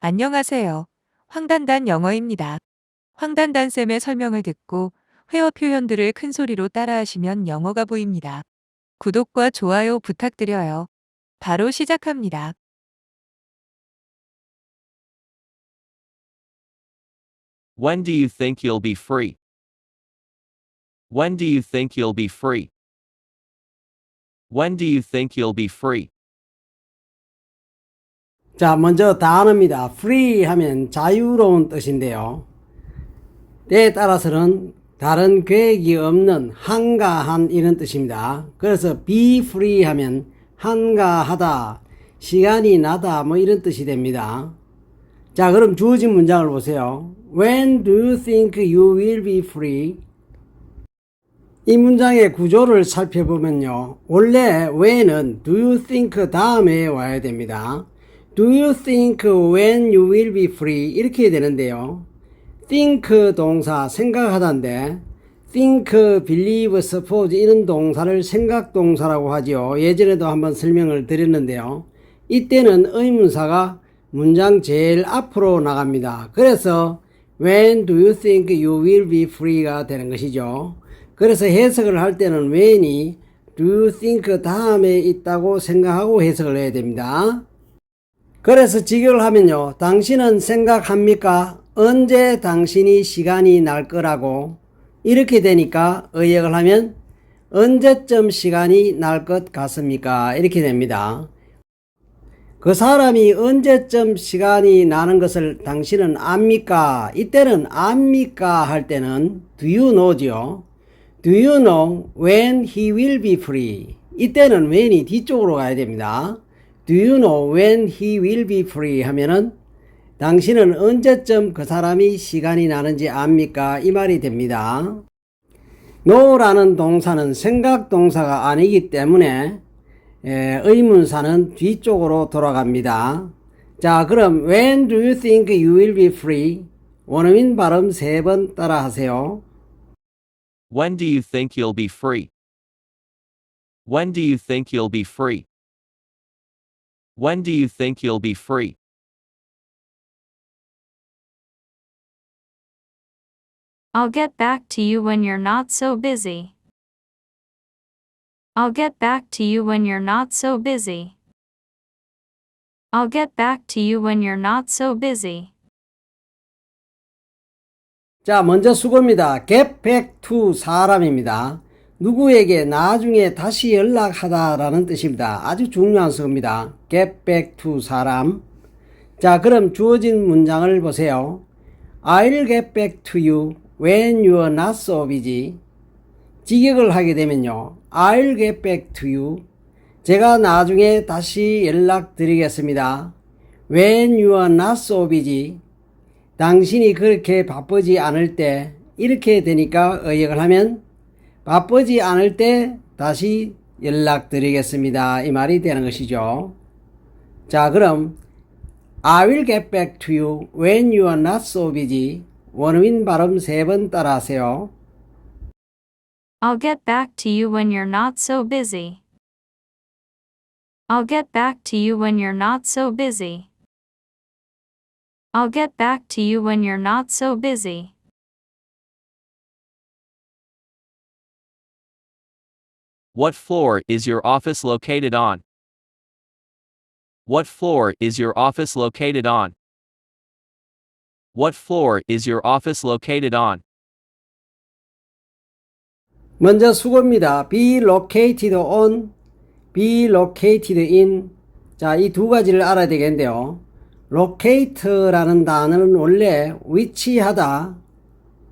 안녕하세요. 황단단 영어입니다. 황단단 쌤의 설명을 듣고 회어 표현들을 큰 소리로 따라하시면 영어가 보입니다. 구독과 좋아요 부탁드려요. 바로 시작합니다. 자, 먼저 단어입니다. free 하면 자유로운 뜻인데요. 때에 따라서는 다른 계획이 없는 한가한 이런 뜻입니다. 그래서 be free 하면 한가하다, 시간이 나다 뭐 이런 뜻이 됩니다. 자, 그럼 주어진 문장을 보세요. When do you think you will be free? 이 문장의 구조를 살펴보면요. 원래 when은 do you think 다음에 와야 됩니다. Do you think when you will be free? 이렇게 되는데요. think 동사 생각하다인데 think, believe, suppose 이런 동사를 생각 동사라고 하지요. 예전에도 한번 설명을 드렸는데요. 이때는 의문사가 문장 제일 앞으로 나갑니다. 그래서 when do you think you will be free가 되는 것이죠. 그래서 해석을 할 때는 when이 do you think 다음에 있다고 생각하고 해석을 해야 됩니다. 그래서 직역을 하면요. 당신은 생각합니까? 언제 당신이 시간이 날 거라고? 이렇게 되니까 의역을 하면 언제쯤 시간이 날 것 같습니까? 이렇게 됩니다. 그 사람이 언제쯤 시간이 나는 것을 당신은 압니까? 이때는 압니까? 할 때는 do you know죠. Do you know when he will be free? 이때는 when이 뒤쪽으로 가야 됩니다. Do you know when he will be free? 하면은 당신은 언제쯤 그 사람이 시간이 나는지 압니까? 이 말이 됩니다. know라는 동사는 생각 동사가 아니기 때문에 에, 의문사는 뒤쪽으로 돌아갑니다. 자, 그럼 when do you think you will be free? 원어민 발음 세 번 따라 하세요. When do you think you'll be free? When do you think you'll be free? When do you think you'll be free? I'll get back to you when you're not so busy. I'll get back to you when you're not so busy. I'll get back to you when you're not so busy. 자, 먼저 수고입니다. get back to 사람입니다. 누구에게 나중에 다시 연락하다라는 뜻입니다. 아주 중요한 수입니다. get back to 사람. 자, 그럼 주어진 문장을 보세요. I'll get back to you when you are not so busy. 직역을 하게 되면요. I'll get back to you. 제가 나중에 다시 연락드리겠습니다. When you are not so busy. 당신이 그렇게 바쁘지 않을 때 이렇게 되니까 의역을 하면 바쁘지 않을 때 다시 연락드리겠습니다. 이 말이 되는 것이죠. 자, 그럼 I will get back to you when you are not so busy. 원어민 발음 세 번 따라하세요. I'll get back to you when you're not so busy. I'll get back to you when you're not so busy. I'll get back to you when you're not so busy. What floor is your office located on? What floor is your office located on? What floor is your office located on? 먼저 수고입니다. be located on, be located in. 자, 이 두 가지를 알아야 되겠는데요. locate라는 단어는 원래 위치하다,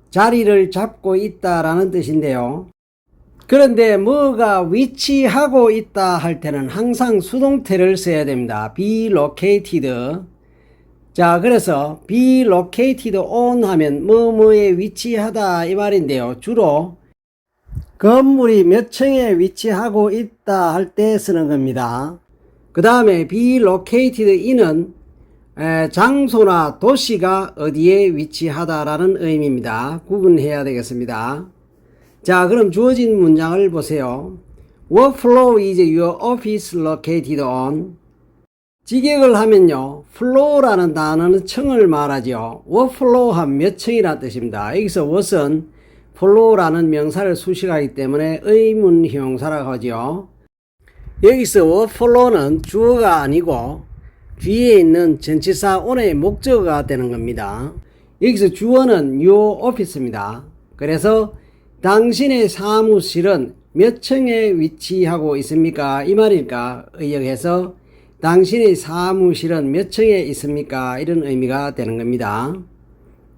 자리를 잡고 있다라는 뜻인데요. 그런데 뭐가 위치하고 있다 할 때는 항상 수동태를 써야 됩니다. be located. 자, 그래서 be located on 하면 뭐뭐에 위치하다 이 말인데요. 주로 건물이 몇 층에 위치하고 있다 할 때 쓰는 겁니다. 그 다음에 be located in은 에, 장소나 도시가 어디에 위치하다라는 의미입니다. 구분해야 되겠습니다. 자, 그럼 주어진 문장을 보세요. What floor is your office located on? 직역을 하면요. 플로어라는 단어는 층을 말하죠. what floor 하면 몇 층이라는 뜻입니다. 여기서 what은 플로어라는 명사를 수식하기 때문에 의문 형용사라고 하죠. 여기서 what floor는 주어가 아니고 뒤에 있는 전치사 on의 목적어가 되는 겁니다. 여기서 주어는 your office입니다. 그래서 당신의 사무실은 몇 층에 위치하고 있습니까? 이 말일까? 의역해서 당신의 사무실은 몇 층에 있습니까? 이런 의미가 되는 겁니다.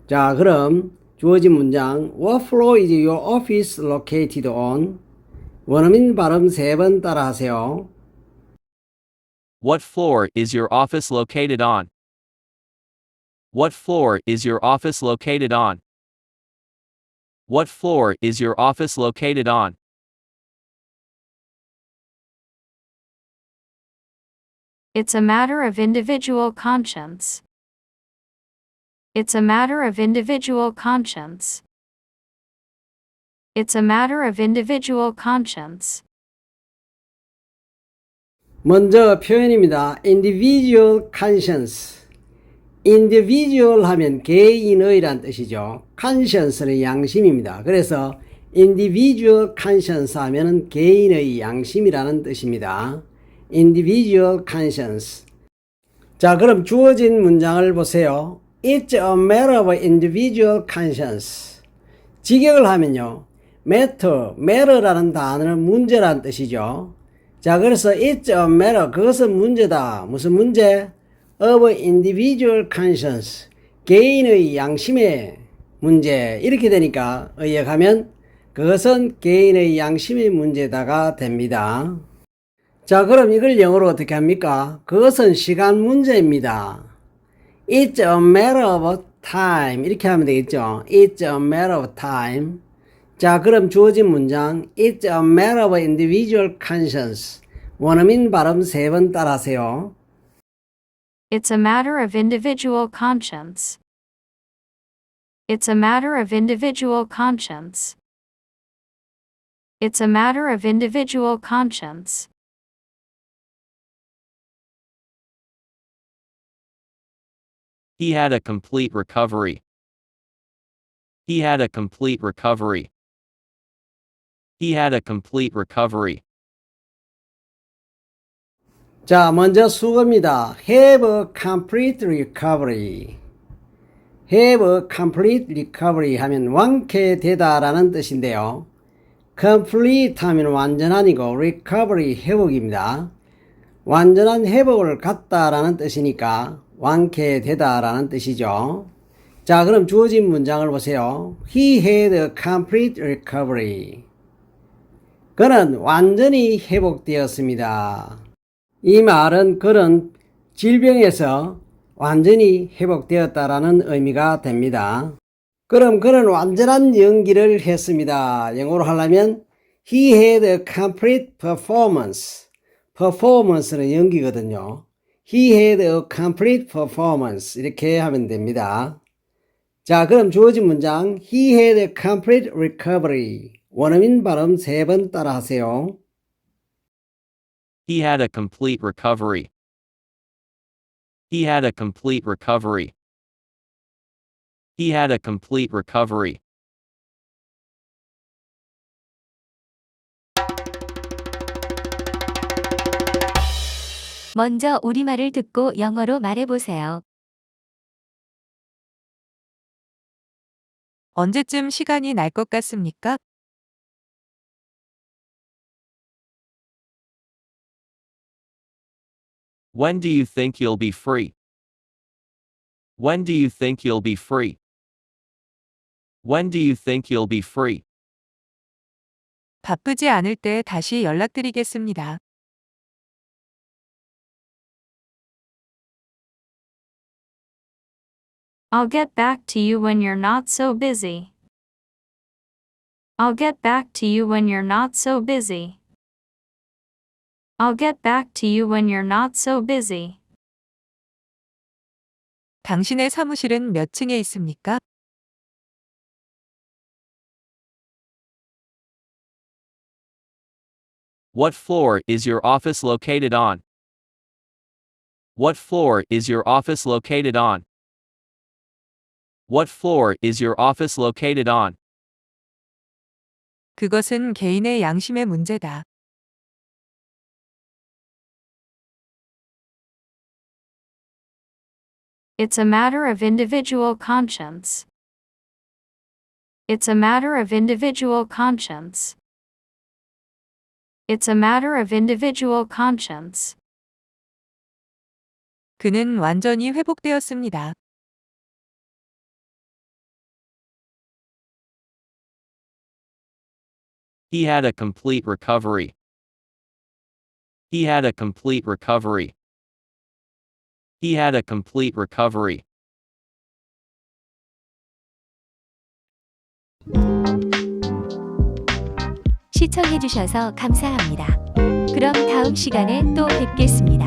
자, 그럼 주어진 문장 What floor is your office located on? 원어민 발음 세 번 따라 하세요. What floor is your office located on? What floor is your office located on? What floor is your office located on? It's a matter of individual conscience. It's a matter of individual conscience. It's a matter of individual conscience. 먼저 표현입니다. individual conscience. Individual 하면 개인의란 뜻이죠. conscience는 양심입니다. 그래서 individual conscience 하면은 개인의 양심이라는 뜻입니다. individual conscience. 자, 그럼 주어진 문장을 보세요. It's a matter of individual conscience. 직역을 하면요. matter, matter라는 단어는 문제라는 뜻이죠. 자, 그래서 it's a matter, 그것은 문제다. 무슨 문제? Of individual conscience. 개인의 양심의 문제. 이렇게 되니까 의역하면 그것은 개인의 양심의 문제다가 됩니다. 자, 그럼 이걸 영어로 어떻게 합니까? 그것은 시간 문제입니다. It's a matter of time. 이렇게 하면 되겠죠. It's a matter of time. 자, 그럼 주어진 문장 It's a matter of individual conscience. 원어민 발음 세 번 따라하세요. It's a matter of individual conscience. It's a matter of individual conscience. It's a matter of individual conscience. He had a complete recovery. He had a complete recovery. He had a complete recovery. 자, 먼저 수고입니다. Have a complete recovery. Have a complete recovery 하면 완쾌되다라는 뜻인데요. complete 하면 완전한이고 recovery 회복입니다. 완전한 회복을 갖다라는 뜻이니까 완쾌되다라는 뜻이죠. 자, 그럼 주어진 문장을 보세요. He had a complete recovery. 그는 완전히 회복되었습니다. 이 말은 그런 질병에서 완전히 회복되었다라는 의미가 됩니다. 그럼 그는 완전한 연기를 했습니다. 영어로 하려면 He had a complete performance. performance는 연기거든요. He had a complete performance. 이렇게 하면 됩니다. 자, 그럼 주어진 문장 He had a complete recovery. 원어민 발음 세 번 따라 하세요. He had a complete recovery. He had a complete recovery. He had a complete recovery. 먼저 우리말을 듣고 영어로 말해보세요. 언제쯤 시간이 날 것 같습니까? When do you think you'll be free? When do you think you'll be free? When do you think you'll be free? 바쁘지 않을 때 다시 연락드리겠습니다. I'll get back to you when you're not so busy. I'll get back to you when you're not so busy. I'll get back to you when you're not so busy. 당신의 사무실은 몇 층에 있습니까? What floor is your office located on? What floor is your office located on? What floor is your office located on? 그것은 개인의 양심의 문제다. It's a matter of individual conscience. It's a matter of individual conscience. It's a matter of individual conscience. 그는 완전히 회복되었습니다. He had a complete recovery. He had a complete recovery. He had a complete recovery. 시청해주셔서 감사합니다. 그럼 다음 시간에 또 뵙겠습니다.